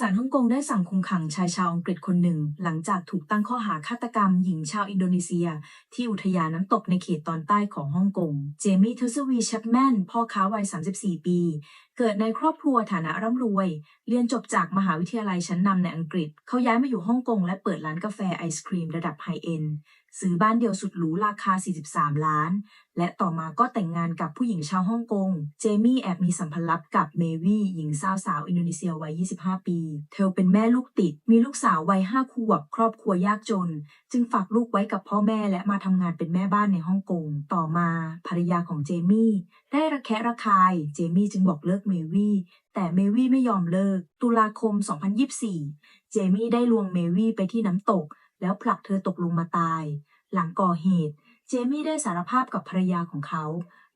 ศาลฮ่องกงได้สั่งคุมขังชายชาวอังกฤษคนหนึ่ง หลังจากถูกตั้งข้อหาฆาตกรรมหญิงชาวอินโดนีเซีย ที่อุทยานน้ำตกในเขตตอนใต้ของฮ่องกง เจมี่ทูสวีแชปแมนพ่อค้าวัย 34 ปี เกิดในครอบครัวฐานะร่ำรวย เรียนจบจากมหาวิทยาลัยชั้นนำในอังกฤษ เขาย้ายมาอยู่ฮ่องกงและเปิดร้านกาแฟไอศครีมระดับไฮเอ็นด์ซื้อบ้านเดี่ยวสุดหรูราคา 43 ล้าน และต่อมาก็แต่งงานกับผู้หญิงชาวฮ่องกง เจมี่แอบมีสัมพันธ์ลับกับเมวี่หญิงสาวสาวอินโดนีเซียวัย 25 ปี เธอเป็นแม่ลูกติด มีลูกสาววัย 5 ขวบ ครอบครัวยากจน จึงฝากลูกไว้กับพ่อแม่และมาทำงานเป็นแม่บ้านในฮ่องกง ต่อมาภรรยาของเจมี่ได้ระแคะระคาย เจมี่จึงบอกเลิกเมวี่แต่เมวี่ไม่ยอมเลิก ตุลาคม 2024 เจมี่ได้ลวงเมวี่ไปที่น้ำตก แล้วผลักเธอตกลงมาตาย หลังก่อเหตุ เจมี่ได้สารภาพกับภรรยาของเขา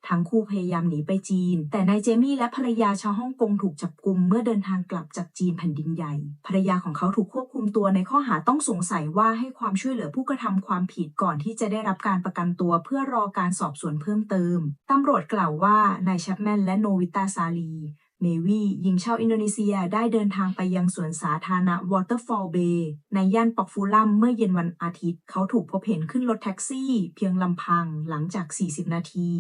ทั้งคู่พยายามหนีไปจีน แต่นายเจมี่และภรรยาชาวฮ่องกงถูกจับกุมเมื่อเดินทางกลับจากจีนแผ่นดินใหญ่ ภรรยาของเขาถูกควบคุมตัวในข้อหาต้องสงสัยว่าให้ความช่วยเหลือผู้กระทำความผิดก่อนที่จะได้รับการประกันตัวเพื่อรอการสอบสวนเพิ่มเติมตำรวจกล่าวว่านายแชปแมนและโนวิตาซาลี เมวี่หญิงชาวอินโดนีเซียได้เดินทางไปยังสวนสาธารณะ Waterfall Bay ในย่านปอกฟูลัมเมื่อเย็นวันอาทิตย์ เขาถูกพบเห็นขึ้นรถแท็กซี่ เพียงลำพังหลังจาก 40 นาที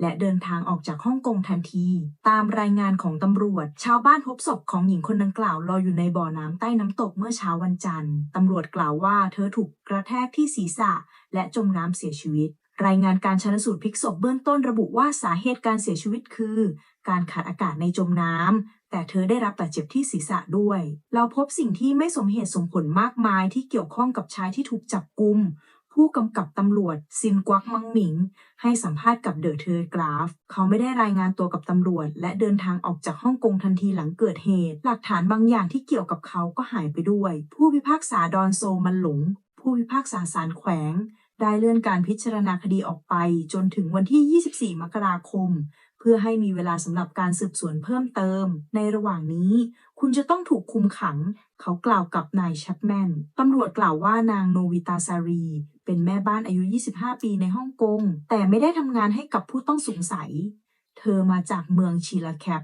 และเดินทางออกจากฮ่องกงทันที ตามรายงานของตำรวจ ชาวบ้านพบศพของหญิงคนดังกล่าวลอยอยู่ในบ่อน้ำใต้น้ำตกเมื่อเช้าวันจันทร์ตำรวจกล่าวว่าเธอถูกกระแทกที่ศีรษะและจมน้ำเสียชีวิต รายงานการชันสูตรพลิกศพเบื้องต้นระบุว่าสาเหตุการเสียชีวิตคือ การขาดอากาศในจมน้ำแต่เธอได้รับบาดเจ็บที่ศีรษะด้วย เราพบสิ่งที่ไม่สมเหตุสมผลมากมายที่เกี่ยวข้องกับชายที่ถูกจับกุม ผู้กำกับตำรวจ ซินกวักมังหมิง ให้สัมภาษณ์กับเดอะเทเลกราฟ เขาไม่ได้รายงานตัวกับตำรวจ และเดินทางออกจากฮ่องกงทันทีหลังเกิดเหตุ หลักฐานบางอย่างที่เกี่ยวกับเขาก็หายไปด้วย ผู้พิพากษาดอนโซมันหลง ผู้พิพากษาศาลแขวง ได้เลื่อนการพิจารณาคดีออกไปจนถึงวันที่ 24 มกราคม เพื่อให้มีเวลาสำหรับการสืบสวนเพิ่มเติม ในระหว่างนี้ คุณจะต้องถูกคุมขัง เขากล่าวกับนายแชปแมนตำรวจกล่าวว่านางโนวิตาซารี เป็นแม่บ้านอายุ 25 ปีในฮ่องกง แต่ไม่ได้ทำงานให้กับผู้ต้องสงสัย เธอมาจากเมืองชิลาแคป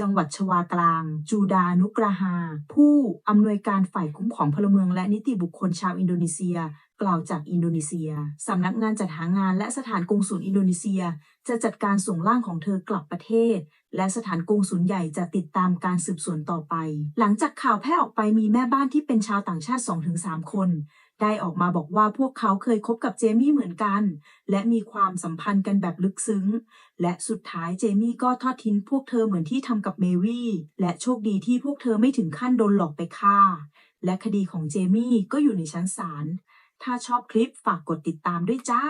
จังหวัดชวากลาง จูดานุกราฮา ผู้อำนวยการฝ่ายคุ้มครองพลเมืองและนิติบุคคลชาวอินโดนีเซีย กล่าวจากอินโดนีเซีย สำนักงานจัดหางานและสถานกงสุลอินโดนีเซีย จะจัดการส่งร่างของเธอกลับประเทศ และสถานกงสุลใหญ่จะติดตามการสืบสวนต่อไป หลังจากข่าวแพร่ออกไปมีแม่บ้านที่เป็นชาวต่างชาติ 2-3 คน ได้ออกมาบอกว่าพวกเขาเคยคบกับเจมี่เหมือนกัน และมีความสัมพันธ์กันแบบลึกซึ้ง และสุดท้ายเจมี่ก็ทอดทิ้งพวกเธอเหมือนที่ทำกับเมวี่ และโชคดีที่พวกเธอไม่ถึงขั้นโดนหลอกไปฆ่า และคดีของเจมี่ก็อยู่ในชั้นศาล ถ้าชอบคลิปฝากกดติดตามด้วยจ้า